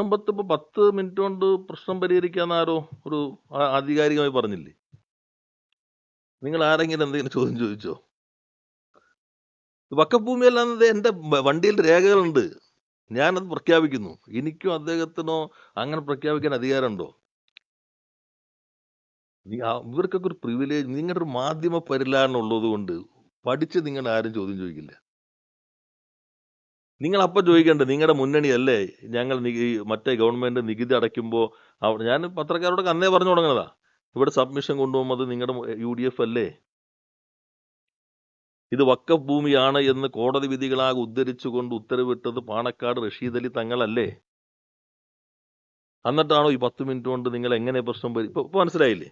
പത്ത് ഇപ്പൊ പത്ത് മിനിറ്റ് കൊണ്ട് പ്രശ്നം പരിഹരിക്കാന്ന് ആരോ ഒരു ആധികാരികമായി പറഞ്ഞില്ലേ? നിങ്ങൾ ആരെങ്കിലും എന്തെങ്കിലും ചോദ്യം ചോദിച്ചോ? വക്കഭൂമി അല്ലാന്നത് എന്റെ വ- വണ്ടിയിൽ രേഖകളുണ്ട്. ഞാനത് പ്രഖ്യാപിക്കുന്നു. എനിക്കും അദ്ദേഹത്തിനോ അങ്ങനെ പ്രഖ്യാപിക്കാൻ അധികാരമുണ്ടോ? ഇവർക്കൊക്കെ ഒരു പ്രിവിലേജ് നിങ്ങളുടെ ഒരു മാധ്യമ പരിലാരണം ഉള്ളത് കൊണ്ട് പഠിച്ച് നിങ്ങൾ ആരും ചോദ്യം ചോദിക്കില്ല. നിങ്ങൾ അപ്പം ചോദിക്കേണ്ടത് നിങ്ങളുടെ മുന്നണിയല്ലേ ഞങ്ങൾ മറ്റേ ഗവൺമെന്റ് നികുതി അടയ്ക്കുമ്പോൾ ഞാൻ പത്രക്കാരോടൊക്കെ അന്നേ പറഞ്ഞു തുടങ്ങണതാ ഇവിടെ സബ്മിഷൻ കൊണ്ടുപോകുന്നത് നിങ്ങളുടെ യു ഡി എഫ് അല്ലേ? ഇത് വക്കഫ് ഭൂമിയാണ് എന്ന് കോടതി വിധികളാകെ ഉദ്ധരിച്ചുകൊണ്ട് ഉത്തരവിട്ടത് പാണക്കാട് റഷീദ് അലി തങ്ങളല്ലേ? എന്നിട്ടാണോ ഈ പത്ത് മിനിറ്റ് കൊണ്ട് നിങ്ങൾ എങ്ങനെ പ്രശ്നം വരും ഇപ്പൊ മനസ്സിലായില്ലേ?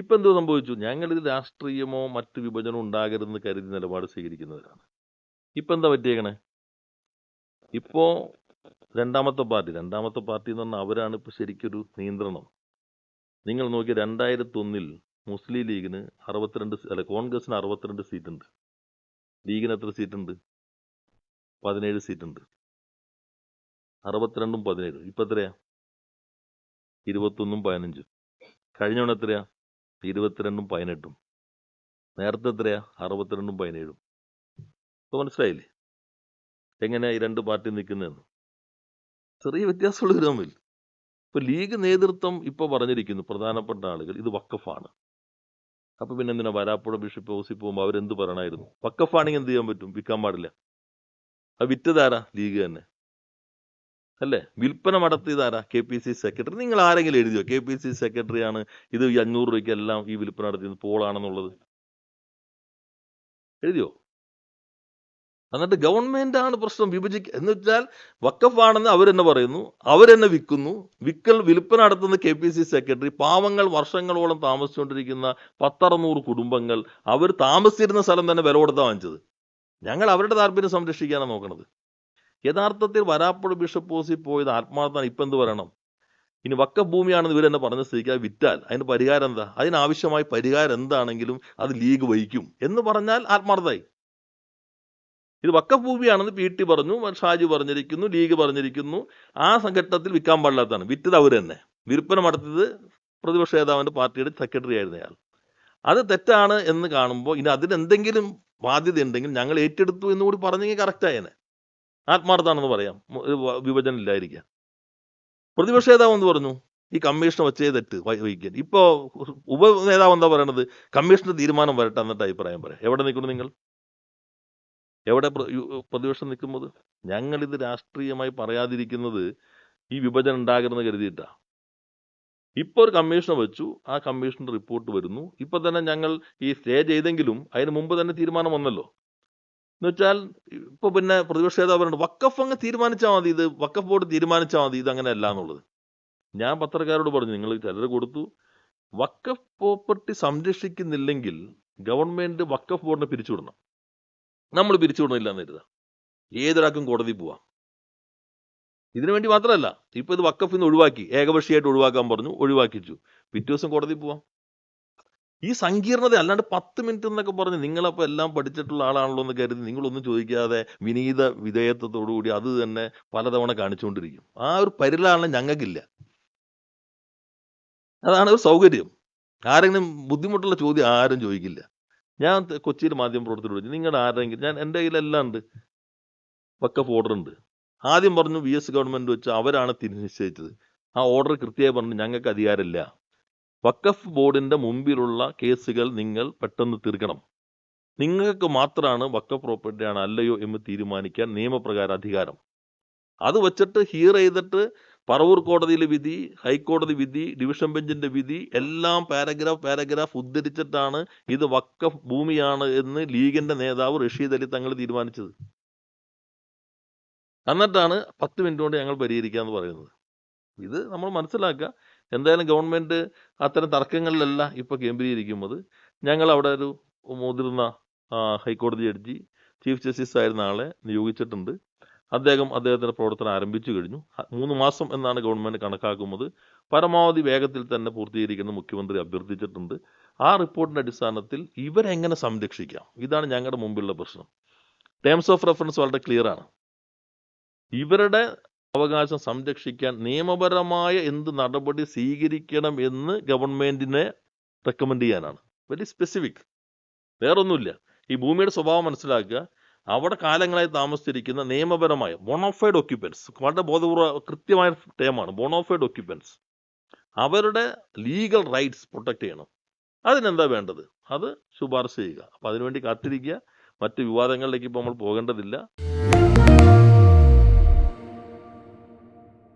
ഇപ്പൊ എന്തോ സംഭവിച്ചു? ഞങ്ങൾ ഇത് രാഷ്ട്രീയമോ മറ്റ് വിഭജനമോ ഉണ്ടാകരുതെന്ന് കരുതി നിലപാട് സ്വീകരിക്കുന്നവരാണ്. ഇപ്പൊ എന്താ പറ്റിയേക്കണേ? ഇപ്പോ രണ്ടാമത്തെ പാർട്ടി രണ്ടാമത്തെ പാർട്ടി എന്ന് പറഞ്ഞാൽ അവരാണ് ഇപ്പോൾ ശരിക്കൊരു നിയന്ത്രണം. നിങ്ങൾ നോക്കി രണ്ടായിരത്തി ഒന്നിൽ മുസ്ലിം ലീഗിന് അറുപത്തിരണ്ട് അല്ല കോൺഗ്രസിന് അറുപത്തിരണ്ട് സീറ്റ് ഉണ്ട് ലീഗിന് എത്ര സീറ്റ് ഉണ്ട് പതിനേഴ് സീറ്റ് ഉണ്ട് അറുപത്തിരണ്ടും പതിനേഴും. ഇപ്പം എത്രയാ? ഇരുപത്തൊന്നും പതിനഞ്ചും. കഴിഞ്ഞ തവണ എത്രയാ? ഇരുപത്തിരണ്ടും പതിനെട്ടും. നേരത്തെ എത്രയാ? അറുപത്തിരണ്ടും പതിനേഴും. അപ്പോൾ മനസ്സിലായില്ലേ? എങ്ങനെയാ ഈ രണ്ട് പാർട്ടി നിൽക്കുന്നതെന്ന്. ചെറിയ വ്യത്യാസമുള്ള ഒരു തമ്മിൽ. ഇപ്പൊ ലീഗ് നേതൃത്വം ഇപ്പൊ പറഞ്ഞിരിക്കുന്നു പ്രധാനപ്പെട്ട ആളുകൾ ഇത് വക്കഫാണ് അപ്പൊ പിന്നെ എന്തിനാ വരാപ്പുഴ ബിഷപ്പ് ഓസി പോകുമ്പോൾ അവരെന്ത് പറയണമായിരുന്നു വക്കഫാണെങ്കിൽ എന്ത് ചെയ്യാൻ പറ്റും? വിൽക്കാൻ പാടില്ല. അത് വിറ്റതാരാ ലീഗ് തന്നെ? അല്ലേ? വിൽപ്പന നടത്തിയതാരാ? K P C secretary. നിങ്ങൾ ആരെങ്കിലും എഴുതിയോ? കെ പി സി സെക്രട്ടറി ആണ് ഇത് ഈ അഞ്ഞൂറ് രൂപയ്ക്കെല്ലാം ഈ വിൽപ്പന നടത്തിയത് പോളാണെന്നുള്ളത്. എഴുതിയോ? എന്നിട്ട് ഗവൺമെന്റ് ആണ് പ്രശ്നം വിഭജിക്ക എന്ന് വെച്ചാൽ വക്കഫാണെന്ന് അവരെന്നെ പറയുന്നു അവരെന്നെ വിൽക്കുന്നു. വിൽക്കൽ വിൽപ്പന നടത്തുന്ന കെ പി സി സെക്രട്ടറി പാവങ്ങൾ വർഷങ്ങളോളം താമസിച്ചുകൊണ്ടിരിക്കുന്ന പത്തറുന്നൂറ് കുടുംബങ്ങൾ അവർ താമസിച്ചിരുന്ന സ്ഥലം തന്നെ വില കൊടുത്താൽ വാങ്ങിച്ചത്. ഞങ്ങൾ അവരുടെ താല്പര്യം സംരക്ഷിക്കാനാണ് നോക്കുന്നത് യഥാർത്ഥത്തിൽ വരാപ്പുഴ ബിഷപ്പ് ഓസിൽ പോയത് ആത്മാർത്ഥമാണ്. ഇപ്പം എന്ത് പറയണം? ഇനി വക്ക ഭൂമിയാണെന്ന് ഇവരെന്നെ പറഞ്ഞ സ്ഥിതിക്ക് വിറ്റാൽ അതിന് പരിഹാരം എന്താ? അതിനാവശ്യമായ പരിഹാരം എന്താണെങ്കിലും അത് ലീഗ് വഹിക്കും എന്ന് പറഞ്ഞാൽ ആത്മാർത്ഥമായി. ഇത് വക്കഫ് ഭൂമിയാണെന്ന് പി ടി പറഞ്ഞു ഷാജി പറഞ്ഞിരിക്കുന്നു ലീഗ് പറഞ്ഞിരിക്കുന്നു. ആ സംഘട്ടനത്തിൽ വിൽക്കാൻ പാടില്ലാത്തതാണ്. വിറ്റത് അവർ തന്നെ. വിൽപ്പന നടത്തിയത് പ്രതിപക്ഷ നേതാവിന്റെ പാർട്ടിയുടെ സെക്രട്ടറി ആയിരുന്നു അയാൾ അത് തെറ്റാണ് എന്ന് കാണുമ്പോൾ ഇനി അതിനെന്തെങ്കിലും ബാധ്യത ഉണ്ടെങ്കിൽ ഞങ്ങൾ ഏറ്റെടുത്തു എന്ന് കൂടി പറഞ്ഞെങ്കിൽ കറക്റ്റായേനെ ആത്മാർത്ഥമാണെന്ന് പറയാം. വിഭജനം ഇല്ലായിരിക്കാം പ്രതിപക്ഷ നേതാവ് എന്ന് പറഞ്ഞു? ഈ കമ്മീഷൻ വച്ചേ തെറ്റ് വഹി- വഹിക്കാൻ. ഇപ്പോൾ ഉപ നേതാവ് എന്താ പറയണത്? കമ്മീഷന്റെ തീരുമാനം വരട്ടെ എന്നിട്ട് അഭിപ്രായം പറയാം. എവിടെ നിൽക്കുന്നു നിങ്ങൾ? എവിടെ പ്രതിപക്ഷം നിൽക്കുന്നത്? ഞങ്ങളിത് രാഷ്ട്രീയമായി പറയാതിരിക്കുന്നത് ഈ വിഭജനം ഉണ്ടാകരുതെന്ന് കരുതിയിട്ടാണ് ഇപ്പോൾ ഒരു കമ്മീഷൻ വെച്ചു ആ കമ്മീഷന്റെ റിപ്പോർട്ട് വരുന്നു. ഇപ്പോൾ തന്നെ ഞങ്ങൾ ഈ സ്റ്റേ ചെയ്തെങ്കിലും അതിന് മുമ്പ് തന്നെ തീരുമാനം വന്നല്ലോ. എന്ന് വെച്ചാൽ ഇപ്പോൾ പിന്നെ പ്രതിപക്ഷ നേതാവ് പറയുന്നത് വക്കഫ് അങ്ങ് തീരുമാനിച്ചാൽ മതി ഇത് വക്കഫ് ബോർഡ് തീരുമാനിച്ചാൽ മതി ഇത് അങ്ങനെ അല്ല എന്നുള്ളത്. ഞാൻ പത്രക്കാരോട് പറഞ്ഞു നിങ്ങൾ ചിലർ കൊടുത്തു വക്കഫ് പ്രോപ്പർട്ടി സംരക്ഷിക്കുന്നില്ലെങ്കിൽ ഗവൺമെന്റ് വക്കഫ് ബോർഡിനെ പിരിച്ചുവിടണം. നമ്മൾ പിരിച്ചുവിടുന്നില്ല എന്ന് കരുതാം. ഏതൊരാൾക്കും കോടതി പോവാം. ഇതിനു വേണ്ടി മാത്രമല്ല ഇപ്പൊ ഇത് വക്കഫ് നിന്ന് ഒഴിവാക്കി ഏകപക്ഷീയമായിട്ട് ഒഴിവാക്കാൻ പറഞ്ഞു ഒഴിവാക്കിച്ചു പിറ്റേ ദിവസം കോടതി പോവാം. ഈ സങ്കീർണത അല്ലാണ്ട് പത്ത് മിനിറ്റ് എന്നൊക്കെ പറഞ്ഞ് നിങ്ങളപ്പോ എല്ലാം പഠിച്ചിട്ടുള്ള ആളാണല്ലോ എന്ന് കരുതി നിങ്ങളൊന്നും ചോദിക്കാതെ വിനീത വിധേയത്വത്തോടുകൂടി അത് തന്നെ പലതവണ കാണിച്ചുകൊണ്ടിരിക്കും. ആ ഒരു പരിലാളനം ഞങ്ങൾക്കില്ല. അതാണ് ഒരു സൗകര്യം. ആരെങ്കിലും ബുദ്ധിമുട്ടുള്ള ചോദ്യം ആരും ചോദിക്കില്ല. ഞാൻ കൊച്ചിയിൽ മാധ്യമ പ്രവർത്തകരോട് നിങ്ങളുടെ ആരെങ്കിലും ഞാൻ എന്റെ കയ്യിലെല്ലാം ഉണ്ട് വക്കഫ് ഓർഡർ ഉണ്ട് ആദ്യം പറഞ്ഞു വി എസ് ഗവൺമെന്റ് വെച്ച് അവരാണ് നിശ്ചയിച്ചത്. ആ ഓർഡർ കൃത്യമായി പറഞ്ഞു ഞങ്ങൾക്ക് അധികാരമില്ല. വക്കഫ് ബോർഡിന്റെ മുമ്പിലുള്ള കേസുകൾ നിങ്ങൾ പെട്ടെന്ന് തീർക്കണം. നിങ്ങൾക്ക് മാത്രമാണ് വക്കഫ് പ്രോപ്പർട്ടിയാണ് അല്ലയോ എന്ന് തീരുമാനിക്കാൻ നിയമപ്രകാരം അധികാരം. അത് വെച്ചിട്ട് ഹിയർ ചെയ്തിട്ട് പറവൂർ കോടതിയിലെ വിധി ഹൈക്കോടതി വിധി ഡിവിഷൻ ബെഞ്ചിന്റെ വിധി എല്ലാം പാരഗ്രാഫ് പാരഗ്രാഫ് ഉദ്ധരിച്ചിട്ടാണ് ഇത് വക്കഫ് ഭൂമിയാണ് എന്ന് ലീഗിന്റെ നേതാവ് റഷീദ് അലി തങ്ങൾ തീരുമാനിച്ചത്. എന്നിട്ടാണ് പത്ത് മിനിറ്റ് കൊണ്ട് ഞങ്ങൾ പരിഹരിക്കാന്ന് പറയുന്നത്. ഇത് നമ്മൾ മനസ്സിലാക്കുക. എന്തായാലും ഗവൺമെന്റ് അത്തരം തർക്കങ്ങളിലല്ല ഇപ്പൊ കേന്ദ്രീകരിക്കുന്നത്. ഞങ്ങൾ അവിടെ ഒരു മുതിർന്ന ഹൈക്കോടതി ജഡ്ജി ചീഫ് ജസ്റ്റിസ് ആയിരുന്ന ആളെ നിയോഗിച്ചിട്ടുണ്ട്. അദ്ദേഹം അദ്ദേഹത്തിന്റെ പ്രവർത്തനം ആരംഭിച്ചു കഴിഞ്ഞു. മൂന്ന് മാസം എന്നാണ് ഗവൺമെന്റ് കണക്കാക്കുന്നത്. പരമാവധി വേഗത്തിൽ തന്നെ പൂർത്തീകരിക്കുന്ന മുഖ്യമന്ത്രി അഭ്യർത്ഥിച്ചിട്ടുണ്ട്. ആ റിപ്പോർട്ടിന്റെ അടിസ്ഥാനത്തിൽ ഇവരെങ്ങനെ സംരക്ഷിക്കാം? ഇതാണ് ഞങ്ങളുടെ മുമ്പിലുള്ള പ്രശ്നം. ടേംസ് ഓഫ് റെഫറൻസ് വളരെ ക്ലിയർ ആണ്. ഇവരുടെ അവകാശം സംരക്ഷിക്കാൻ നിയമപരമായ എന്ത് നടപടി സ്വീകരിക്കണം എന്ന് ഗവൺമെന്റിനെ റെക്കമെൻഡ് ചെയ്യാനാണ്. വെരി സ്പെസിഫിക് വേറൊന്നുമില്ല. ഈ ഭൂമിയുടെ സ്വഭാവം മനസ്സിലാക്കുക. അവിടെ കാലങ്ങളായി താമസിച്ചിരിക്കുന്ന നിയമപരമായ ബോണോഫൈഡ് ഓക്യുപ്പൻസ് വളരെ ബോധപൂർവ കൃത്യമായ ടേമാണ് ബോണോഫൈഡ് ഓക്യുപ്പൻസ് അവരുടെ ലീഗൽ റൈറ്റ്സ് പ്രൊട്ടക്ട് ചെയ്യണം. അതിനെന്താ വേണ്ടത്? അത് ശുപാർശ ചെയ്യുക. അപ്പം അതിനുവേണ്ടി കാത്തിരിക്കുക. മറ്റ് വിവാദങ്ങളിലേക്ക് ഇപ്പോൾ നമ്മൾ പോകേണ്ടതില്ല.